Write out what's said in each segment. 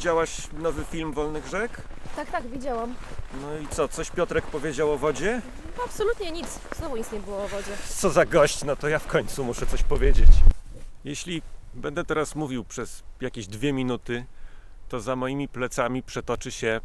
widziałaś nowy film Wolnych Rzek? Tak, tak, widziałam. No i co, coś Piotrek powiedział o wodzie? Absolutnie nic. Znowu nic nie było o wodzie. Co za gość, no to ja w końcu muszę coś powiedzieć. Jeśli będę teraz mówił przez jakieś dwie minuty, to za moimi plecami przetoczy się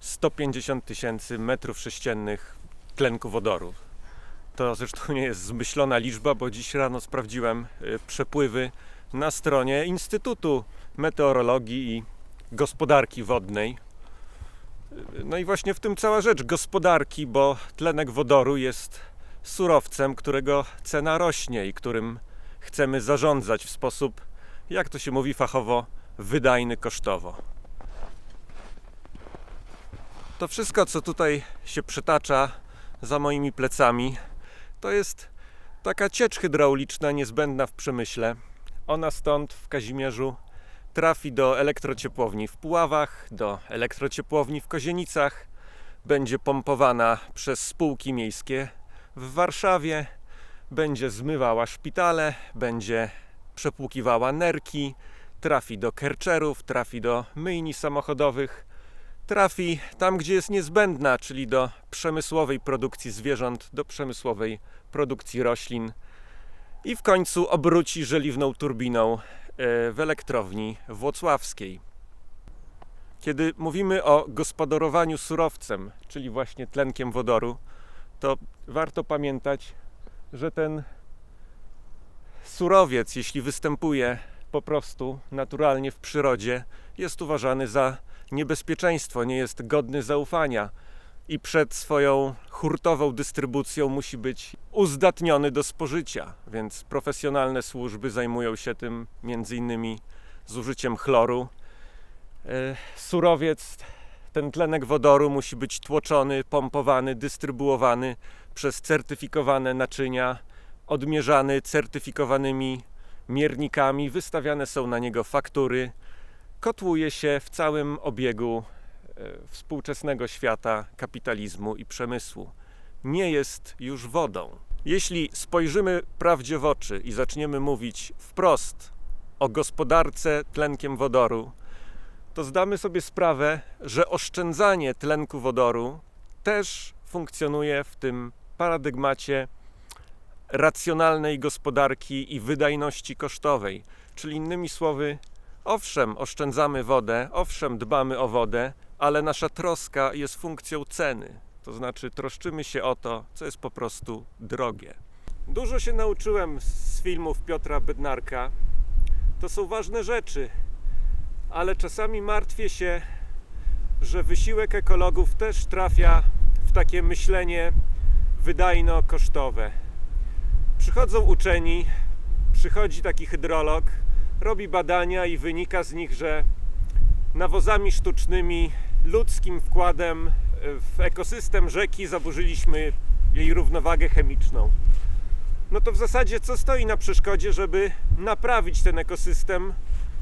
150 tysięcy metrów sześciennych tlenku wodoru. To zresztą nie jest zmyślona liczba, bo dziś rano sprawdziłem y, przepływy na stronie Instytutu Meteorologii i Gospodarki Wodnej. No i właśnie w tym cała rzecz gospodarki, bo tlenek wodoru jest surowcem, którego cena rośnie i którym chcemy zarządzać w sposób, jak to się mówi fachowo, wydajny kosztowo. To wszystko, co tutaj się przytacza za moimi plecami, to jest taka ciecz hydrauliczna niezbędna w przemyśle. Ona stąd w Kazimierzu trafi do elektrociepłowni w Puławach, do elektrociepłowni w Kozienicach, będzie pompowana przez spółki miejskie w Warszawie, będzie zmywała szpitale, będzie przepłukiwała nerki, trafi do kerczerów, trafi do myjni samochodowych, trafi tam, gdzie jest niezbędna, czyli do przemysłowej produkcji zwierząt, do przemysłowej produkcji roślin i w końcu obróci żeliwną turbiną w elektrowni włocławskiej. Kiedy mówimy o gospodarowaniu surowcem, czyli właśnie tlenkiem wodoru, to warto pamiętać, że ten surowiec, jeśli występuje po prostu naturalnie w przyrodzie, jest uważany za niebezpieczeństwo, nie jest godny zaufania i przed swoją hurtową dystrybucją musi być uzdatniony do spożycia. Więc profesjonalne służby zajmują się tym między innymi z użyciem chloru. E, Surowiec, ten tlenek wodoru musi być tłoczony, pompowany, dystrybuowany przez certyfikowane naczynia, odmierzany certyfikowanymi miernikami, wystawiane są na niego faktury, kotłuje się w całym obiegu współczesnego świata kapitalizmu i przemysłu. Nie jest już wodą. Jeśli spojrzymy prawdzie w oczy i zaczniemy mówić wprost o gospodarce tlenkiem wodoru, to zdamy sobie sprawę, że oszczędzanie tlenku wodoru też funkcjonuje w tym paradygmacie racjonalnej gospodarki i wydajności kosztowej. Czyli innymi słowy, owszem, oszczędzamy wodę, owszem, dbamy o wodę, ale nasza troska jest funkcją ceny. To znaczy, troszczymy się o to, co jest po prostu drogie. Dużo się nauczyłem z filmów Piotra Bednarka. To są ważne rzeczy, ale czasami martwię się, że wysiłek ekologów też trafia w takie myślenie wydajno-kosztowe. Przychodzą uczeni, przychodzi taki hydrolog, robi badania i wynika z nich, że nawozami sztucznymi, ludzkim wkładem w ekosystem rzeki zaburzyliśmy jej równowagę chemiczną. No to w zasadzie co stoi na przeszkodzie, żeby naprawić ten ekosystem,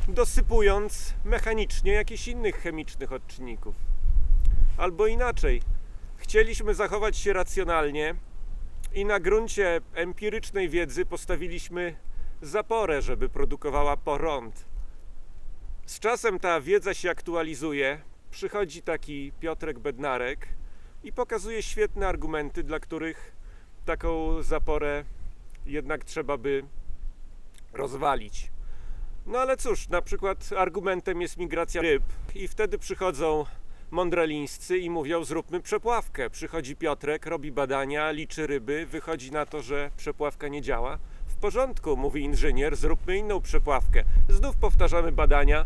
dosypując mechanicznie jakichś innych chemicznych odczynników? Albo inaczej, chcieliśmy zachować się racjonalnie, i na gruncie empirycznej wiedzy postawiliśmy zaporę, żeby produkowała porąd. Z czasem ta wiedza się aktualizuje. Przychodzi taki Piotrek Bednarek i pokazuje świetne argumenty, dla których taką zaporę jednak trzeba by rozwalić. No ale cóż, na przykład argumentem jest migracja ryb i wtedy przychodzą mądralińscy i mówią zróbmy przepławkę. Przychodzi Piotrek, robi badania, liczy ryby, wychodzi na to, że przepławka nie działa. W porządku, mówi inżynier, zróbmy inną przepławkę. Znów powtarzamy badania.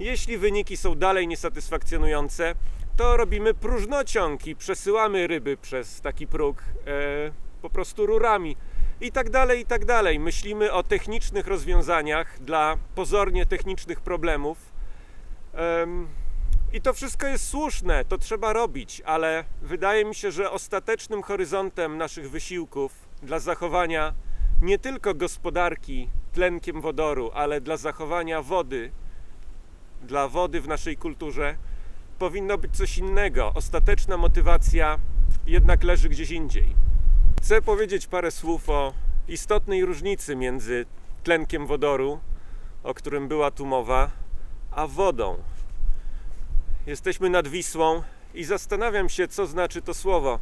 Jeśli wyniki są dalej niesatysfakcjonujące, to robimy próżnociąg i przesyłamy ryby przez taki próg e, po prostu rurami. I tak dalej, i tak dalej. Myślimy o technicznych rozwiązaniach dla pozornie technicznych problemów. Em, i to wszystko jest słuszne, to trzeba robić, ale wydaje mi się, że ostatecznym horyzontem naszych wysiłków dla zachowania nie tylko gospodarki tlenkiem wodoru, ale dla zachowania wody, dla wody w naszej kulturze, powinno być coś innego. Ostateczna motywacja jednak leży gdzieś indziej. Chcę powiedzieć parę słów o istotnej różnicy między tlenkiem wodoru, o którym była tu mowa, a wodą. Jesteśmy nad Wisłą i zastanawiam się, co znaczy to słowo.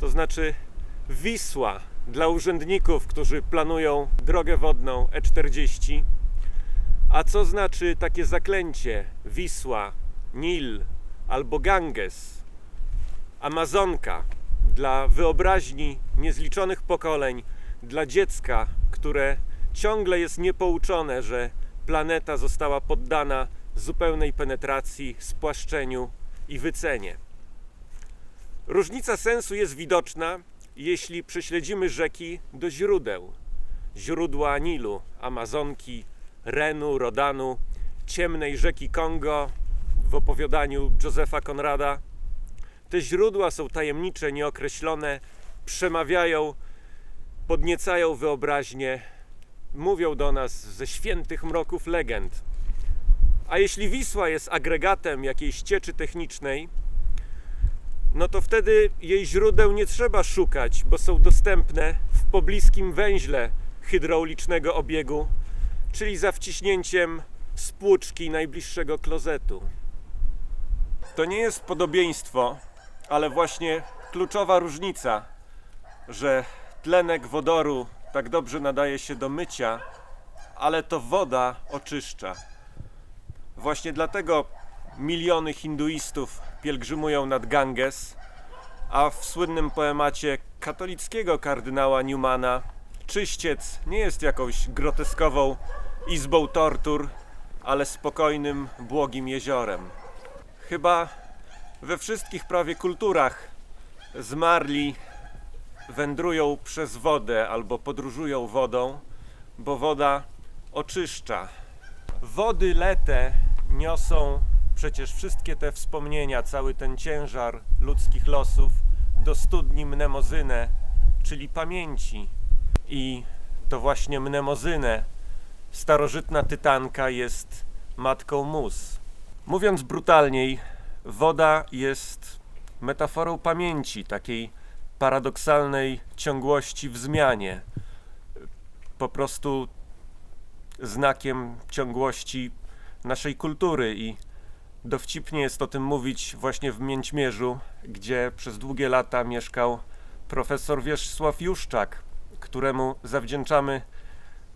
To znaczy Wisła dla urzędników, którzy planują drogę wodną E40. A co znaczy takie zaklęcie Wisła, Nil albo Ganges, Amazonka dla wyobraźni niezliczonych pokoleń, dla dziecka, które ciągle jest niepouczone, że planeta została poddana zupełnej penetracji, spłaszczeniu i wycenie. Różnica sensu jest widoczna, jeśli prześledzimy rzeki do źródeł. Źródła Nilu, Amazonki, Renu, Rodanu, ciemnej rzeki Kongo w opowiadaniu Józefa Konrada. Te źródła są tajemnicze, nieokreślone, przemawiają, podniecają wyobraźnię, mówią do nas ze świętych mroków legend. A jeśli Wisła jest agregatem jakiejś cieczy technicznej, no to wtedy jej źródeł nie trzeba szukać, bo są dostępne w pobliskim węźle hydraulicznego obiegu, czyli za wciśnięciem spłuczki najbliższego klozetu. To nie jest podobieństwo, ale właśnie kluczowa różnica, że tlenek wodoru tak dobrze nadaje się do mycia, ale to woda oczyszcza. Właśnie dlatego miliony hinduistów pielgrzymują nad Ganges, a w słynnym poemacie katolickiego kardynała Newmana czyściec nie jest jakąś groteskową izbą tortur, ale spokojnym, błogim jeziorem. Chyba we wszystkich prawie kulturach zmarli wędrują przez wodę albo podróżują wodą, bo woda oczyszcza. Wody lete niosą przecież wszystkie te wspomnienia, cały ten ciężar ludzkich losów do studni Mnemozynę, czyli pamięci. I to właśnie Mnemozynę, starożytna tytanka, jest matką mus. Mówiąc brutalniej, woda jest metaforą pamięci, takiej paradoksalnej ciągłości w zmianie. Po prostu znakiem ciągłości naszej kultury i dowcipnie jest o tym mówić właśnie w Mięćmierzu, gdzie przez długie lata mieszkał profesor Wieszsław Juszczak, któremu zawdzięczamy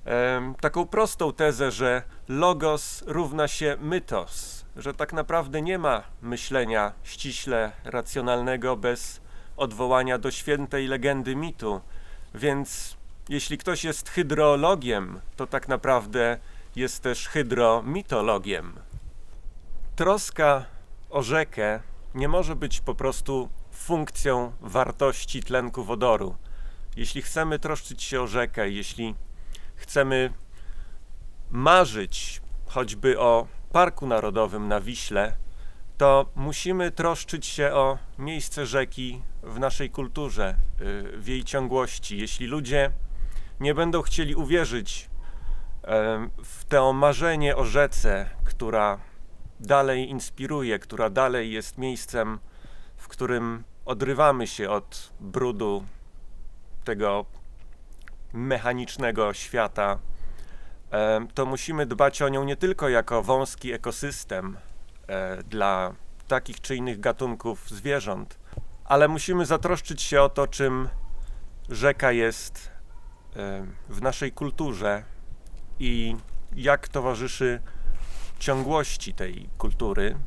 em, taką prostą tezę, że logos równa się mytos, że tak naprawdę nie ma myślenia ściśle racjonalnego bez odwołania do świętej legendy mitu. Więc jeśli ktoś jest hydrologiem, to tak naprawdę jest też hydromitologiem. Troska o rzekę nie może być po prostu funkcją wartości tlenku wodoru. Jeśli chcemy troszczyć się o rzekę, jeśli chcemy marzyć choćby o Parku Narodowym na Wiśle, to musimy troszczyć się o miejsce rzeki w naszej kulturze, y, w jej ciągłości. Jeśli ludzie nie będą chcieli uwierzyć em, w to marzenie o rzece, która dalej inspiruje, która dalej jest miejscem, w którym odrywamy się od brudu tego mechanicznego świata, to musimy dbać o nią nie tylko jako wąski ekosystem e, dla takich czy innych gatunków zwierząt, ale musimy zatroszczyć się o to, czym rzeka jest w naszej kulturze i jak towarzyszy ciągłości tej kultury.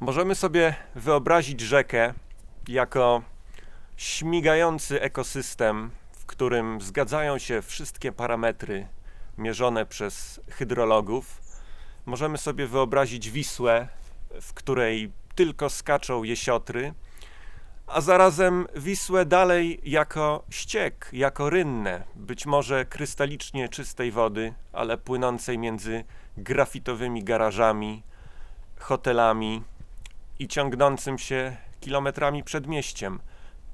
Możemy sobie wyobrazić rzekę jako śmigający ekosystem, w którym zgadzają się wszystkie parametry mierzone przez hydrologów. Możemy sobie wyobrazić Wisłę, w której tylko skaczą jesiotry, a zarazem Wisłę dalej jako ściek, jako rynnę, być może krystalicznie czystej wody, ale płynącej między grafitowymi garażami, hotelami i ciągnącym się kilometrami przedmieściem.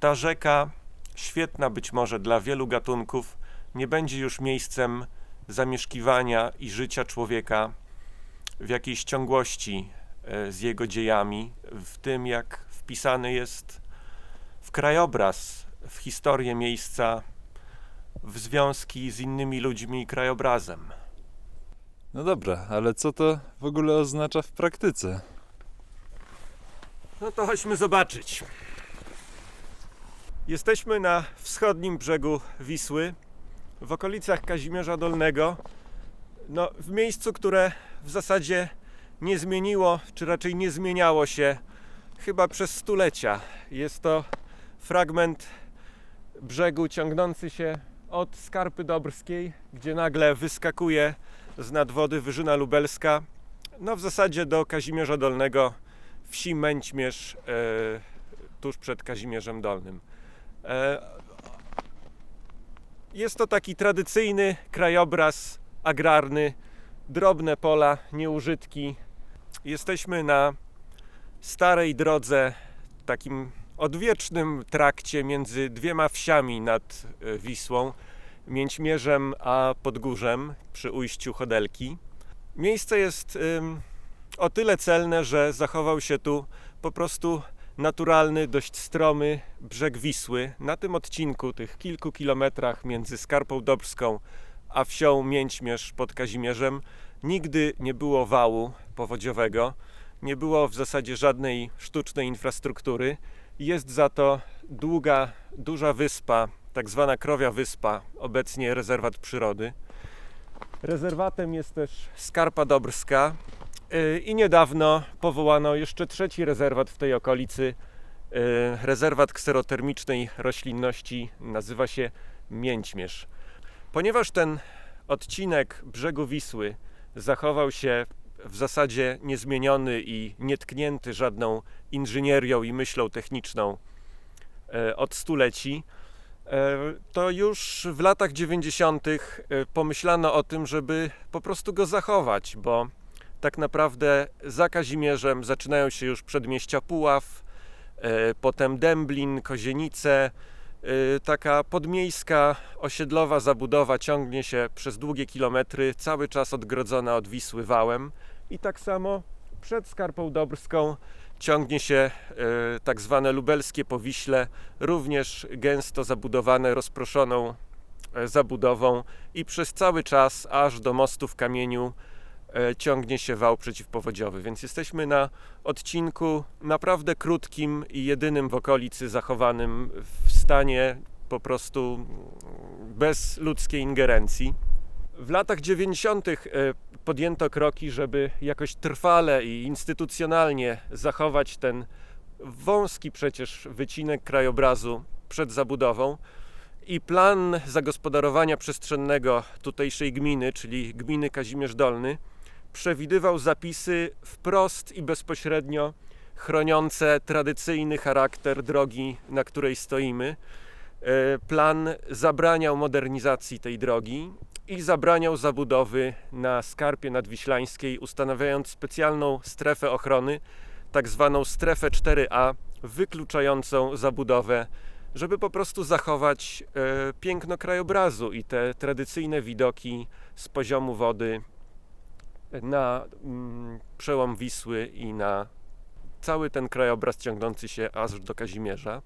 Ta rzeka, świetna być może dla wielu gatunków, nie będzie już miejscem zamieszkiwania i życia człowieka w jakiejś ciągłości e, z jego dziejami, w tym jak wpisany jest w krajobraz, w historię miejsca, w związki z innymi ludźmi i krajobrazem. No dobra, ale co to w ogóle oznacza w praktyce? No to chodźmy zobaczyć. Jesteśmy na wschodnim brzegu Wisły, w okolicach Kazimierza Dolnego. No, w miejscu, które w zasadzie nie zmieniło, czy raczej nie zmieniało się chyba przez stulecia. Jest to fragment brzegu ciągnący się od Skarpy Dobrskiej, gdzie nagle wyskakuje z nad wody Wyżyna Lubelska, no w zasadzie do Kazimierza Dolnego, wsi Męćmierz, e, tuż przed Kazimierzem Dolnym. E, jest to taki tradycyjny krajobraz agrarny, drobne pola, nieużytki. Jesteśmy na starej drodze, takim odwiecznym trakcie między dwiema wsiami nad e, Wisłą, Mięćmierzem a Podgórzem przy ujściu Chodelki. Miejsce jest o tyle celne, że zachował się tu po prostu naturalny, dość stromy brzeg Wisły. Na tym odcinku, tych kilku kilometrach między Skarpą Dobrską a wsią Mięćmierz pod Kazimierzem, nigdy nie było wału powodziowego, nie było w zasadzie żadnej sztucznej infrastruktury. Jest za to długa, duża wyspa, tak zwana Krowia Wyspa, obecnie rezerwat przyrody. Rezerwatem jest też Skarpa Dobrska i niedawno powołano jeszcze trzeci rezerwat w tej okolicy. Yy, Rezerwat kserotermicznej roślinności nazywa się Mięćmierz. Ponieważ ten odcinek brzegu Wisły zachował się w zasadzie niezmieniony i nietknięty żadną inżynierią i myślą techniczną e, od stuleci, to już w latach 90. e, pomyślano o tym, żeby po prostu go zachować, bo tak naprawdę za Kazimierzem zaczynają się już przedmieścia Puław, e, potem Dęblin, Kozienice. E, Taka podmiejska, osiedlowa zabudowa ciągnie się przez długie kilometry, cały czas odgrodzona od Wisły wałem. I tak samo przed Skarpą Dobrską ciągnie się e, tak zwane lubelskie Powiśle, również gęsto zabudowane, rozproszoną zabudową i przez cały czas aż do mostu w kamieniu ciągnie się wał przeciwpowodziowy. Więc jesteśmy na odcinku naprawdę krótkim i jedynym w okolicy zachowanym w stanie po prostu bez ludzkiej ingerencji. W latach 90. e, podjęto kroki, żeby jakoś trwale i instytucjonalnie zachować ten wąski przecież wycinek krajobrazu przed zabudową. I plan zagospodarowania przestrzennego tutejszej gminy, czyli gminy Kazimierz Dolny, przewidywał zapisy wprost i bezpośrednio chroniące tradycyjny charakter drogi, na której stoimy. E, Plan zabraniał modernizacji tej drogi i zabraniał zabudowy na skarpie nadwiślańskiej, ustanawiając specjalną strefę ochrony, tak zwaną strefę 4A, wykluczającą zabudowę, żeby po prostu zachować e, piękno krajobrazu i te tradycyjne widoki z poziomu wody na mm, przełom Wisły i na cały ten krajobraz ciągnący się aż do Kazimierza.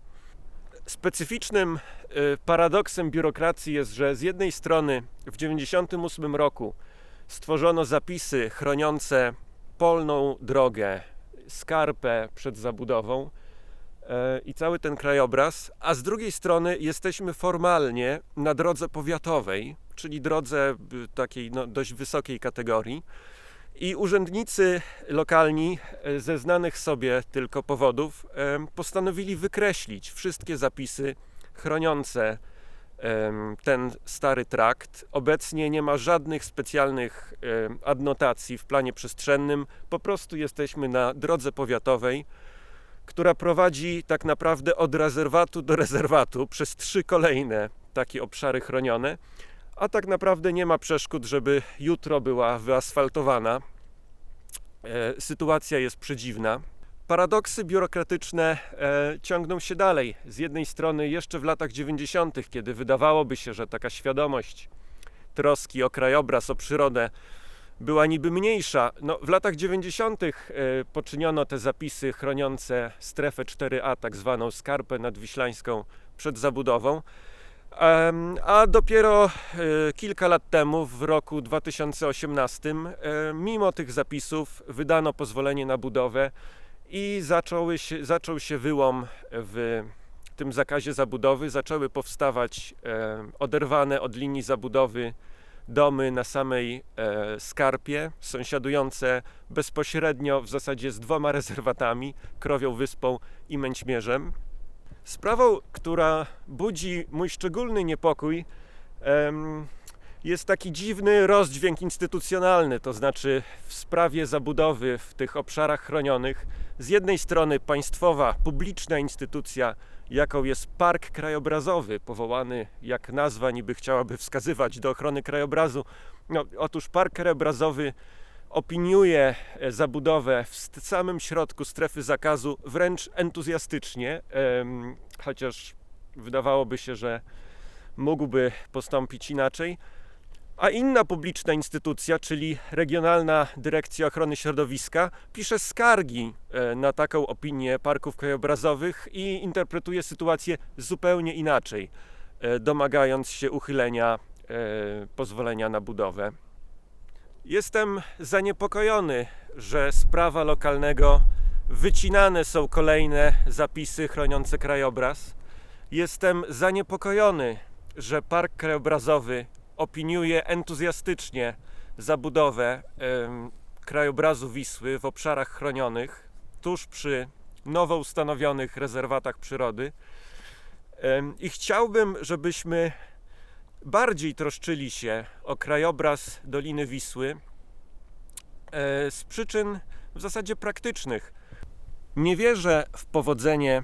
Specyficznym y, paradoksem biurokracji jest, że z jednej strony w 1998 roku stworzono zapisy chroniące polną drogę, skarpę przed zabudową e, i cały ten krajobraz, a z drugiej strony jesteśmy formalnie na drodze powiatowej, czyli drodze y, takiej no, dość wysokiej kategorii. I urzędnicy lokalni e, ze znanych sobie tylko powodów em, postanowili wykreślić wszystkie zapisy chroniące ten stary trakt. Obecnie nie ma żadnych specjalnych em, adnotacji w planie przestrzennym. Po prostu jesteśmy na drodze powiatowej, która prowadzi tak naprawdę od rezerwatu do rezerwatu przez trzy kolejne takie obszary chronione. A tak naprawdę nie ma przeszkód, żeby jutro była wyasfaltowana. E, sytuacja jest przedziwna. Paradoksy biurokratyczne e, ciągną się dalej. Z jednej strony, jeszcze w latach 90., kiedy wydawałoby się, że taka świadomość troski o krajobraz, o przyrodę była niby mniejsza, no, w latach 90. E, poczyniono te zapisy chroniące strefę 4A, tak zwaną skarpę nadwiślańską przed zabudową. A dopiero e, kilka lat temu, w roku 2018, e, mimo tych zapisów, wydano pozwolenie na budowę i zaczęły się, zaczął się wyłom w tym zakazie zabudowy. Zaczęły powstawać e, oderwane od linii zabudowy domy na samej skarpie, sąsiadujące bezpośrednio w zasadzie z dwoma rezerwatami, Krowią Wyspą i Męćmierzem. Sprawą, która budzi mój szczególny niepokój, jest taki dziwny rozdźwięk instytucjonalny, to znaczy w sprawie zabudowy w tych obszarach chronionych. Z jednej strony państwowa, publiczna instytucja, jaką jest Park Krajobrazowy, powołany, jak nazwa niby chciałaby wskazywać, do ochrony krajobrazu. No, otóż Park Krajobrazowy opiniuje e, zabudowę w samym środku strefy zakazu wręcz entuzjastycznie, chociaż wydawałoby się, że mógłby postąpić inaczej. A inna publiczna instytucja, czyli Regionalna Dyrekcja Ochrony Środowiska, pisze skargi e, na taką opinię parków krajobrazowych i interpretuje sytuację zupełnie inaczej, e, domagając się uchylenia pozwolenia na budowę. Jestem zaniepokojony, że z prawa lokalnego wycinane są kolejne zapisy chroniące krajobraz. Jestem zaniepokojony, że Park Krajobrazowy opiniuje entuzjastycznie zabudowę krajobrazu Wisły w obszarach chronionych, tuż przy nowo ustanowionych rezerwatach przyrody. I chciałbym, żebyśmy bardziej troszczyli się o krajobraz Doliny Wisły e, z przyczyn w zasadzie praktycznych. Nie wierzę w powodzenie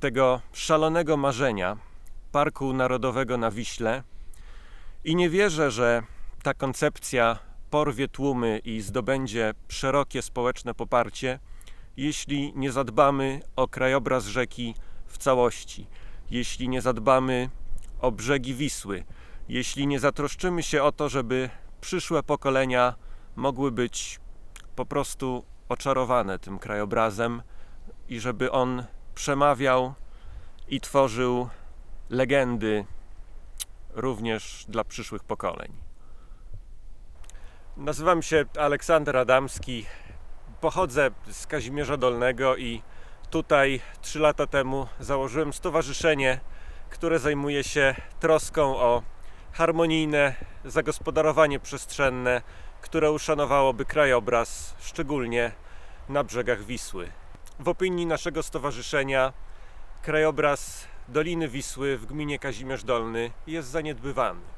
tego szalonego marzenia Parku Narodowego na Wiśle i nie wierzę, że ta koncepcja porwie tłumy i zdobędzie szerokie społeczne poparcie, jeśli nie zadbamy o krajobraz rzeki w całości, jeśli nie zadbamy o brzegi Wisły, jeśli nie zatroszczymy się o to, żeby przyszłe pokolenia mogły być po prostu oczarowane tym krajobrazem i żeby on przemawiał i tworzył legendy również dla przyszłych pokoleń. Nazywam się Aleksander Adamski, pochodzę z Kazimierza Dolnego i tutaj trzy lata temu założyłem stowarzyszenie, które zajmuje się troską o harmonijne zagospodarowanie przestrzenne, które uszanowałoby krajobraz, szczególnie na brzegach Wisły. W opinii naszego stowarzyszenia krajobraz Doliny Wisły w gminie Kazimierz Dolny jest zaniedbywany.